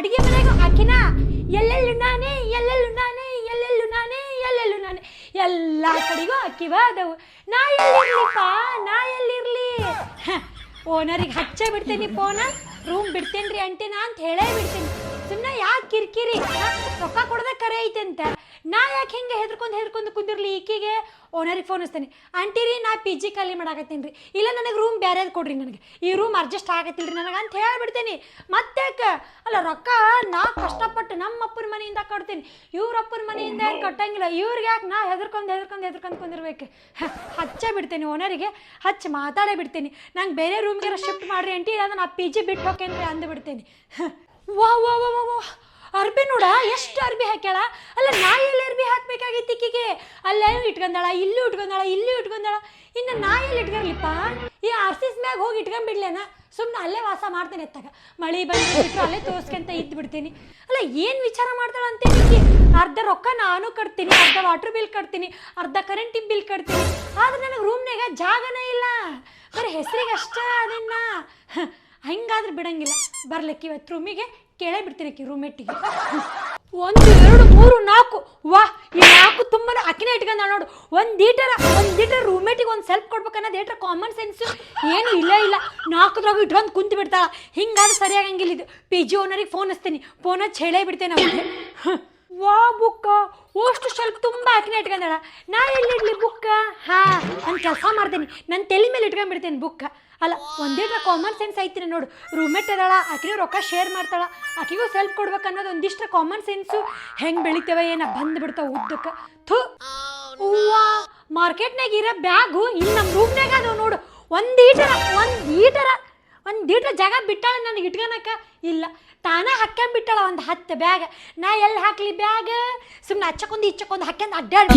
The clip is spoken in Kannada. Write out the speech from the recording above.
ಅಡಿಗೆ ಮನೆಗೆ ಹಾಕಿನ? ಎಲ್ಲೆಲ್ಲು ನಾನೇ ಎಲ್ಲೆಲ್ಲು ನಾನೇ ಎಲ್ಲೆಲ್ಲು ನಾನೇ ಎಲ್ಲೆಲ್ಲು ನಾನೇ. ಎಲ್ಲ ಕಡೆಗೂ ಅಕ್ಕಿವ ಅದಾವು ನಾ ಎಲ್ಲಿರ್ಲಿಪ್ಪ? ನಾ ಎಲ್ಲಿರ್ಲಿ? ಓನರಿಗೆ ಹಚ್ಚೇ ಬಿಡ್ತೀನಿ ಫೋನ ರೂಮ್ ಬಿಡ್ತೇನ್ರಿ ಅಂಟಿನ ಅಂತ ಹೇಳೇ ಬಿಡ್ತೀನಿ. ಕಿರಿಕಿರಿ? ರೊಕ್ಕ ಕೊಡದೆ ಕರೆ ಐತೆ ಅಂತ ನಾ ಯಾಕೆ ಹಿಂಗೆ ಹೆದ್ರಕೊಂಡು ಹೆದ್ರಕೊಂಡು ಕುಂದಿರ್ಲಿ ಈಕಿಗೆ? ಓನರಿಗೆ ಫೋನ್ ಹಚ್ತೇನೆ. ಆಂಟಿರಿ ನಾ ಪಿ ಜಿ ಖಾಲಿ ಮಾಡಾಕತ್ತೀನಿ ರೀ. ಇಲ್ಲ ನನಗೆ ರೂಮ್ ಬೇರೆದು ಕೊಡ್ರಿ ನನಗೆ. ಈ ರೂಮ್ ಅಡ್ಜಸ್ಟ್ ಆಗತ್ತಿಲ್ರಿ ನನಗೆ ಅಂತ ಹೇಳ್ಬಿಡ್ತೀನಿ. ಮತ್ತ್ಯಾಕೆ? ಅಲ್ಲ ರೊಕ್ಕ ನಾ ಕಷ್ಟಪಟ್ಟು ನಮ್ಮ ಅಪ್ಪನ ಮನೆಯಿಂದ ಕಟ್ತೀನಿ. ಇವ್ರ ಅಪ್ಪನ ಮನೆಯಿಂದ ಏನು ಕಟ್ಟಂಗಿಲ್ಲ. ಇವ್ರಿಗೆ ಯಾಕೆ ನಾ ಹೆದರ್ಕೊಂಡು ಹೆದರ್ಕೊಂಡು ಹೆದರ್ಕೊಂಡು ಕುಂದಿರ್ಬೇಕು? ಹಚ್ಚೇ ಬಿಡ್ತೀನಿ ಓನರಿಗೆ ಹಚ್ಚಿ ಮಾತಾಡೇ ಬಿಡ್ತೀನಿ. ನಂಗೆ ಬೇರೆ ರೂಮ್ಗೆ ಶಿಫ್ಟ್ ಮಾಡ್ರಿ ಅಂಟಿ ಇಲ್ಲ ನಾ ಪಿ ಜಿ ಬಿಟ್ಟು ಹೋಗ್ತೇನೆ ಅಂದು ಬಿಡ್ತೀನಿ ಹ, ವಾ ವಾ ವಾ ವಾ ವಾ. ಅರ್ಬಿ ನೋಡ, ಎಷ್ಟು ಅರ್ಬಿ ಹಾಕ್ಯಾಳ? ಅಲ್ಲ ನಾ ಎಲ್ಲಿ ಅರ್ಬಿ ಹಾಕ್ಬೇಕಾಗಿತ್ತು ಇಕ್ಕಿಗೆ? ಅಲ್ಲೇ ಇಟ್ಕೊಂಡಾಳ, ಇಲ್ಲೂ ಇಟ್ಕೊಂಡಾಳ ಇಲ್ಲೂ ಇಟ್ಕೊಂಡಾಳ. ಇನ್ನು ನಾ ಎಲ್ಲಿ ಇಟ್ಕೊರ್ಲಿಪ್ಪ? ಈ ಆರ್ ಸಿ ಮ್ಯಾಗ ಹೋಗಿ ಇಟ್ಕೊಂಡ್ಬಿಡ್ಲೇನ ಸುಮ್ಮನೆ ಅಲ್ಲೇ ವಾಸ ಮಾಡ್ತೇನೆ ಎತ್ತಾಗ. ಮಳೆ ಬಂದು ಅಲ್ಲೇ ತೋರ್ಸ್ಕೊಂತ ಇದ್ದು ಬಿಡ್ತೀನಿ. ಅಲ್ಲ, ಏನು ವಿಚಾರ ಮಾಡ್ತಾಳ ಅಂತ ಅರ್ಧ ರೊಕ್ಕ ನಾನು ಕಟ್ತೀನಿ, ಅರ್ಧ ವಾಟರ್ ಬಿಲ್ ಕಟ್ತೀನಿ, ಅರ್ಧ ಕರೆಂಟ್ ಬಿಲ್ ಕಟ್ತೀನಿ. ಆದ್ರೆ ನನಗೆ ರೂಮ್ನಾಗ ಜಾಗನೇ ಇಲ್ಲ. ಬರೀ ಹೆಸರಿಗೆ ಅಷ್ಟೇ ಅದನ್ನ. ಹಂಗಾದ್ರೆ ಬಿಡಂಗಿಲ್ಲ. ಬರ್ಲಿಕ್ಕೆ ಇವತ್ತು ರೂಮಿಗೆ ಕೇಳೇ ಬಿಡ್ತೀನಿ ಆಕಿ ರೂಮೆಟ್ಟಿಗೆ ಒಂದು, ಎರಡು, ಮೂರು, ನಾಲ್ಕು. ವಾ, ಈ ನಾಲ್ಕು ತುಂಬಾ ಅಕ್ಕಿನ ಇಟ್ಕೊಂಡ ನೋಡು. ಒಂದು ಲೀಟರ್ ಒಂದು ಲೀಟರ್ ರೂಮೇಟಿಗೆ ಒಂದು ಸೆಲ್ಫ್ ಕೊಡ್ಬೇಕನ್ನೋದು ಏಟ್ರ ಕಾಮನ್ ಸೆನ್ಸ್ ಏನು ಇಲ್ಲ ಇಲ್ಲ. ನಾಲ್ಕದ್ರಾಗ ಇಟ್ಕೊಂಡು ಕುಂತು ಬಿಡ್ತಾಳ. ಹಿಂಗಾದ್ರೆ ಸರಿಯಾಗಂಗಿಲ್ಲ ಇದು. ಪಿ ಜಿ ಓನರಿಗೆ ಫೋನ್ ಹಚ್ತೀನಿ. ಫೋನ್ ಹಚ್ಚಿ ಹೇಳೇ ಬಿಡ್ತೇನೆ ಅವ್ರಿಗೆ ವಾ, ಬುಕ್ಕ. ಅಷ್ಟು ಸ್ವಲ್ಪ ತುಂಬ ಅಕ್ಕಿನ ಇಟ್ಕೊಂಡಾಳ. ನಾ ಎಲ್ಲಿ ಇಡ್ಲಿ ಬುಕ್ಕ? ಹಾ ನಾನು ಕೆಲಸ ಮಾಡ್ತೀನಿ. ನನ್ನ ತಲೆ ಮೇಲೆ ಇಟ್ಕೊಂಡ್ಬಿಡ್ತೇನೆ ಬುಕ್ಕ. ಅಲ್ಲ ಒಂದೇ ಕಾಮನ್ ಸೆನ್ಸ್ ಐತಿ ನೋಡು. ರೂಮ್ಮೇಟ್ ಅದಾಳ ಆಕಿನೂ ರೊಕ್ಕ ಶೇರ್ ಮಾಡ್ತಾಳ. ಆಕಿಗೂ ಸೆಲ್ಫ್ ಕೊಡ್ಬೇಕು ಅನ್ನೋದು ಒಂದಿಷ್ಟು ಕಾಮನ್ ಸೆನ್ಸು ಹೆಂಗೆ ಬೆಳಿತೇವ ಏನ ಬಂದು ಬಿಡ್ತಾವ ಉದ್ದಕ್ಕೆ. ಥು. ಹೂವಾ. ಮಾರ್ಕೆಟ್ನಾಗ ಇರೋ ಬ್ಯಾಗು ಇಲ್ಲಿ ನಮ್ಮ ರೂಮ್ನಾಗ ಅದಾವ ನೋಡು. ಒಂದು ಈಟರ ಒಂದು ಈಟರ ಒಂದು ಈಟರ್ ಜಾಗ ಬಿಟ್ಟಾಳ ನನಗೆ ಇಟ್ಕೊಳಕ ಇಲ್ಲ. ತಾನೇ ಬಿಟ್ಟಾಳ ಒಂದು ಹತ್ತು ಬ್ಯಾಗ್ ನಾ ಎಲ್ಲಿ ಹಾಕ್ಲಿ ಬ್ಯಾಗ್ ಸುಮ್ಮನೆ ಹಚ್ಚಕೊಂದು ಇಚ್ಚಕೊಂದು ಹಾಕ್ಯಂದು ಅಡ್ಡಾಡಿ